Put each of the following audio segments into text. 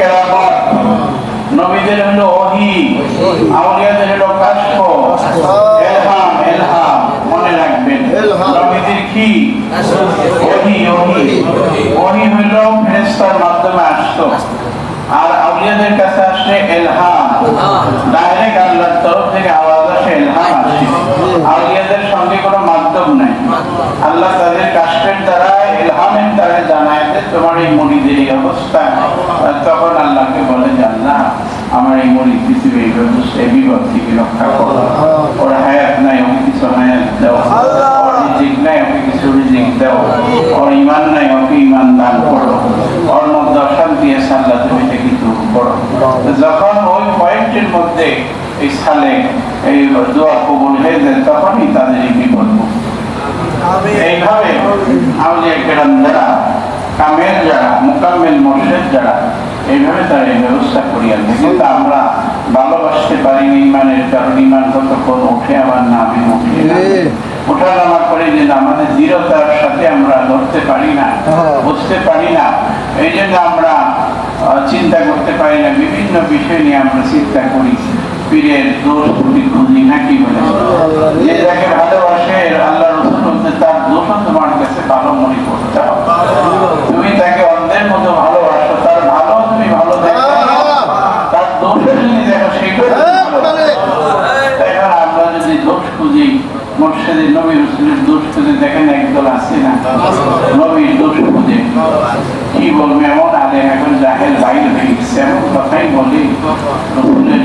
কেরামত নবীদের হলো ওহি আউলিয়াদের হলো কাশফ এলহাম এলহাম মনে রাখবেন। নবীদের কি? ওহি ওহি। ওহি হলো ফেরেশতার মাধ্যমে আসতো। আর আউলিয়াদের কাছে আসলে এলহাম। ডাইরেক্ট আল্লাহর তরফ থেকে আওয়াজ আসে এলহাম আসে। আউলিয়াদের নাই। আল্লাহ তাদের কাষ্টের দ্বারা এলহামের দ্বারা জানায় যে তোমার এই মরিদের এই অবস্থা তখন আল্লাহকে বলে যে আল্লাহ আমার এই মরি পৃথিবী এই ব্যবস্থা এই বিপদ থেকে রক্ষা করো। ওর হায়াত নাই ওকে কিছু হায়াত দাও। ওর রিজিক নাই ওকে কিছু রিজিক দাও। ওর ইমান নাই ওকে ইমান দান করো। ওর মধ্যে অশান্তি আছে আল্লাহ তুমি এটা কিছু করো। যখন ওই পয়েন্টের মধ্যে এই সালে এই দোয়া কবুল হয়ে যায় তখনই তাদের এইভাবে আউলিয়া কেরাম যারা কামেল যারা মোকাম্মেল মোর্শেদ যারা এইভাবে তারা এই ব্যবস্থা করিয়াছে কিন্তু আমরা ভালোবাসতে পারি ইমানের কারণ ইমান কতক্ষণ উঠে আবার নামে উঠে। জি। ওঠানামা করে যে আমাদের দৃঢ়তার সাথে আমরা ধরতে পারি না হ্যাঁ। বুঝতে পারি না এই জন্য আমরা চিন্তা করতে পারি না বিভিন্ন বিষয় নিয়ে আমরা চিন্তা করি পীরের দোষ ত্রুটি খুঁজি না কি বলে যে যাকে ভালোবাসে আল্লাহ রসুল বলতে তার দোষও তোমার কাছে ভালো মনে করতে হবে তুমি তাকে অন্ধের মতো ভালোবাসো তার ভালো তুমি ভালো দেখো তার দোষও যদি দেখো সেটাও তুমি ভালোবাসো। তাই না? আমরা যদি দোষ খুঁজি মোর্শেদের নবী রসুলের দোষ খুঁজে দেখেন একদল নবীর দোষ খুঁজে কি বলবে এমন আলে এখন জাহেল বাইর হয়ে গেছে কথাই বলি রসুলের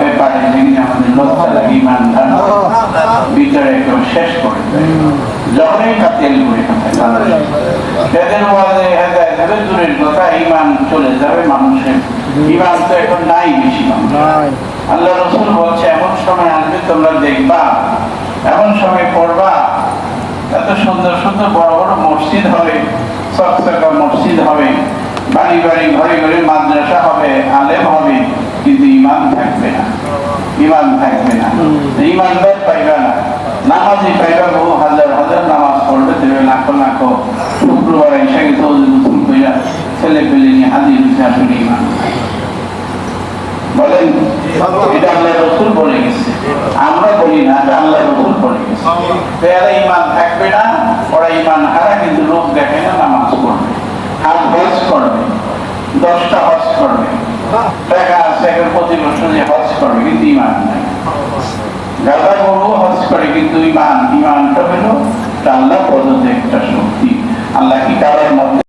ব্যাপারে যেগুলি আমাদের লজ্জা লাগে ইমান ধারণা একেবারে শেষ করে যখনই কাতেল করে এদের ওয়াজে হেদায়েত হবে দূরের কথা ইমান চলে যাবে মানুষের ইমান তো এখন নাই বেশি আল্লাহ রসুল বলছে, এমন সময় আসবে, তোমরা দেখবা। এমন সময় পড়বা এত সুন্দর সুন্দর বড় বড় মসজিদ হবে চকচকা মসজিদ হবে বাড়ি বাড়ি ঘরে ঘরে মাদ্রাসা হবে আলেম হবে কিন্তু ইমান থাকবে না। ইমান থাকবে না। ইমানদার পাইবা না। নামাজি পাইবা বহু হাজার হাজার নামাজ পড়বে দেবে লাখো লাখো শুক্রবার এসে গেছে ওদের গোসল কইরা ছেলে পেলে নিয়ে হাজির হয়েছে আসলে ইমান নাই। বলেন এটা আল্লাহ রসুল বলে গেছে আমরা বলি না যে আল্লাহ রসুল বলে গেছে তো থাকবে না, ওরা ইমান হারা, কিন্তু লোক দেখে না নামাজ হজ করবে, দশটা হজ করবে। আছে প্রতি বছর যে হজ করবে, কিন্তু ইমান নাই। করে, কিন্তু আল্লাহ প্রদত্ত একটা শক্তি। আল্লাহ কি কারোর মধ্যে